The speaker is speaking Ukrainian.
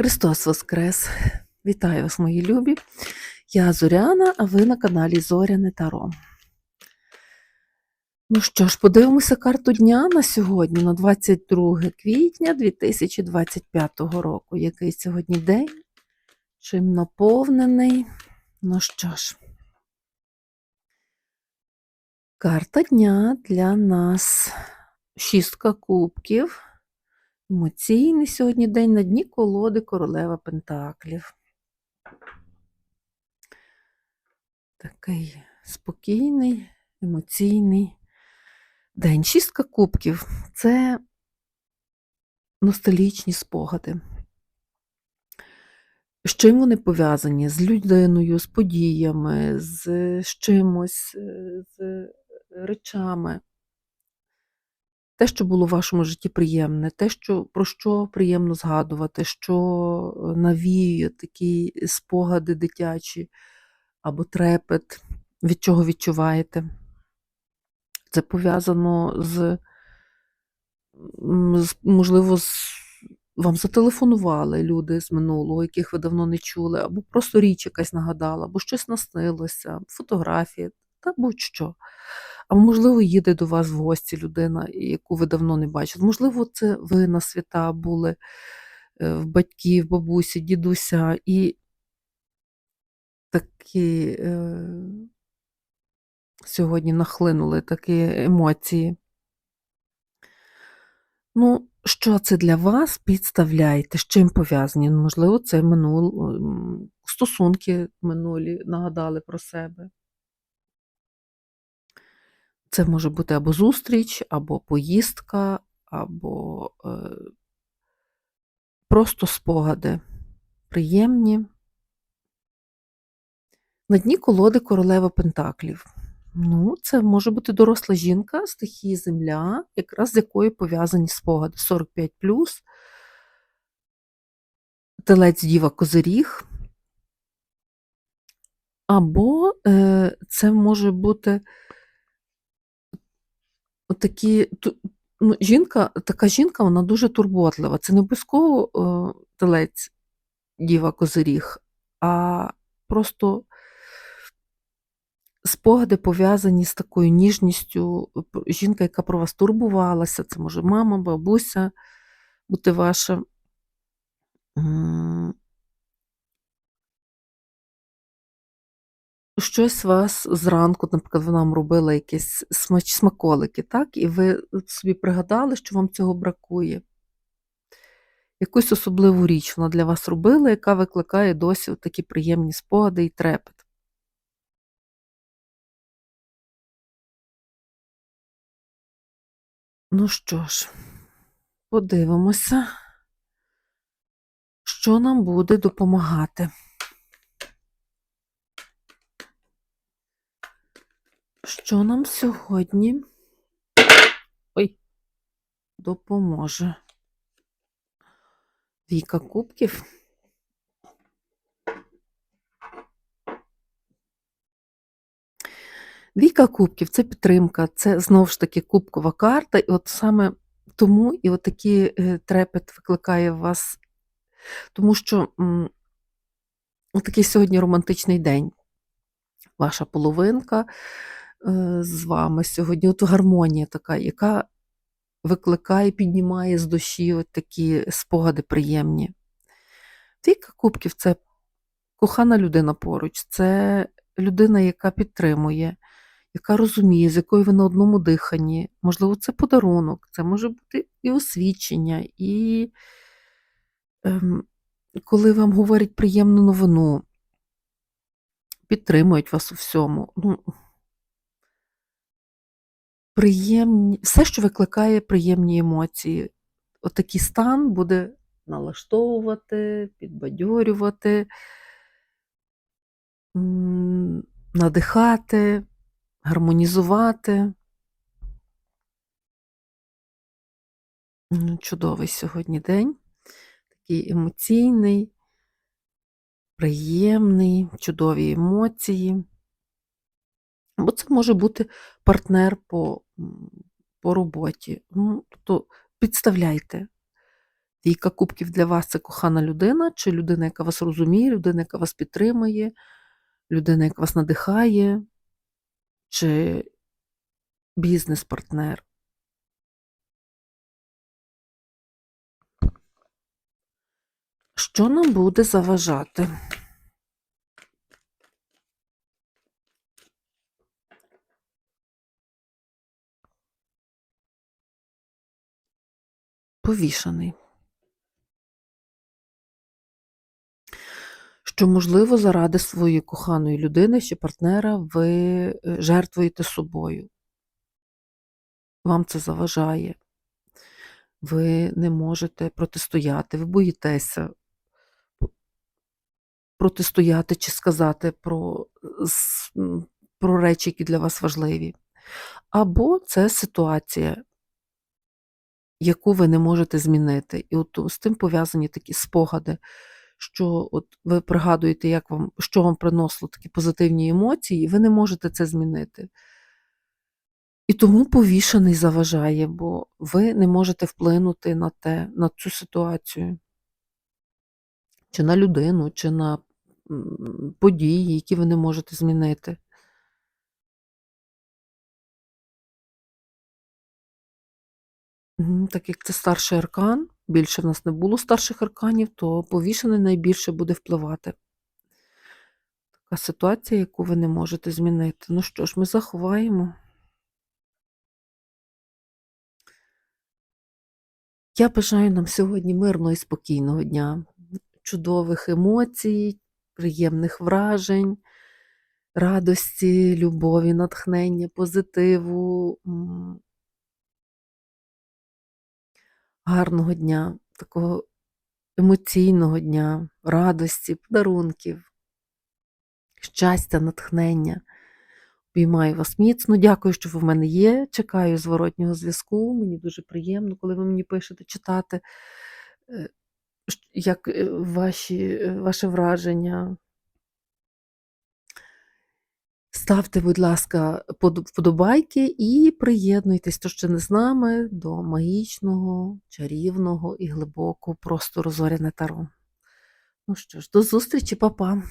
Христос Воскрес! Вітаю вас, мої любі! Я Зоряна, а ви на каналі Зоряне Таро. Ну що ж, подивимося карту дня на сьогодні, на 22 квітня 2025 року. Який сьогодні день? Чим наповнений? Ну що ж, карта дня для нас. Шістка кубків. Емоційний сьогодні день на дні колоди королева Пентаклів. Такий спокійний, емоційний день. Шістка кубків це ностальгічні спогади. З чим вони пов'язані? З людиною, з подіями, з, чимось, з речами те, що було в вашому житті приємне, те, що, про що приємно згадувати, що навіює такі спогади дитячі або трепет, від чого відчуваєте. Це пов'язано з можливо, з, вам зателефонували люди з минулого, яких ви давно не чули, або просто річ якась нагадала, або щось наснилося, фотографії та будь-що. А можливо, їде до вас в гості людина, яку ви давно не бачили. Можливо, це ви на свята були е, в батьків, бабусі, дідуся, і такі е, сьогодні нахлинули такі емоції. Ну, що це для вас? Підставляйте, з чим пов'язані? Можливо, це минул... стосунки минулі нагадали про себе. Це може бути або зустріч, або поїздка, або е, просто спогади приємні. На дні колоди королева Пентаклів. Ну, це може бути доросла жінка, стихії земля, якраз з якою пов'язані спогади 45 телець Діва Козиріг. Або е, це може бути такі, ну, жінка, така жінка, вона дуже турботлива. Це не обов'язково е, телець Діва Козиріг, а просто спогади пов'язані з такою ніжністю. Жінка, яка про вас турбувалася, це може мама, бабуся бути ваша. Щось вас зранку, наприклад, вона вам робила якісь смаколики, так? І ви собі пригадали, що вам цього бракує. Якусь особливу річ вона для вас робила, яка викликає досі такі приємні спогади і трепет. Ну що ж, подивимося, що нам буде допомагати. Що нам сьогодні ой, допоможе? Віка кубків. Віка кубків це підтримка, це знову ж таки кубкова карта, і от саме тому і от такий е, трепет викликає в вас, тому що м, такий сьогодні романтичний день. Ваша половинка з вами сьогодні, от гармонія така, яка викликає, піднімає з душі от такі спогади приємні. Віка кубків це кохана людина поруч, це людина, яка підтримує, яка розуміє, з якою ви на одному диханні. Можливо, це подарунок, це може бути і освідчення, і ем, коли вам говорять приємну новину, підтримують вас у всьому. Ну, приємні, все, що викликає приємні емоції. Отакий стан буде налаштовувати, підбадьорювати, надихати, гармонізувати. Чудовий сьогодні день, такий емоційний, приємний, чудові емоції. Бо це може бути партнер по, по роботі. Ну, тобто підставляйте. Двійка кубків для вас це кохана людина, чи людина, яка вас розуміє, людина, яка вас підтримує, людина, яка вас надихає, чи бізнес-партнер. Що нам буде заважати? Повішаний. Що, можливо, заради своєї коханої людини чи партнера ви е, жертвуєте собою. Вам це заважає. Ви не можете протистояти, ви боїтеся протистояти чи сказати про, про речі, які для вас важливі. Або це ситуація, яку ви не можете змінити. І от з тим пов'язані такі спогади, що от ви пригадуєте, як вам, що вам приносило такі позитивні емоції, і ви не можете це змінити. І тому повішений заважає, бо ви не можете вплинути на те, на цю ситуацію, чи на людину, чи на події, які ви не можете змінити. Так як це старший аркан, більше в нас не було старших арканів, то повішений найбільше буде впливати. Така ситуація, яку ви не можете змінити. Ну що ж, ми заховаємо. Я бажаю нам сьогодні мирного і спокійного дня, чудових емоцій, приємних вражень, радості, любові, натхнення, позитиву, гарного дня, такого емоційного дня, радості, подарунків, щастя, натхнення. Обіймаю вас міцно. Дякую, що ви в мене є. Чекаю зворотнього зв'язку. Мені дуже приємно, коли ви мені пишете читати, е, як е, ваші, е, ваше враження. Ставте, будь ласка, вподобайки і приєднуйтесь, хто ще не з нами, до магічного, чарівного і глибокого просто розоряне таро. Ну що ж, до зустрічі, па-па!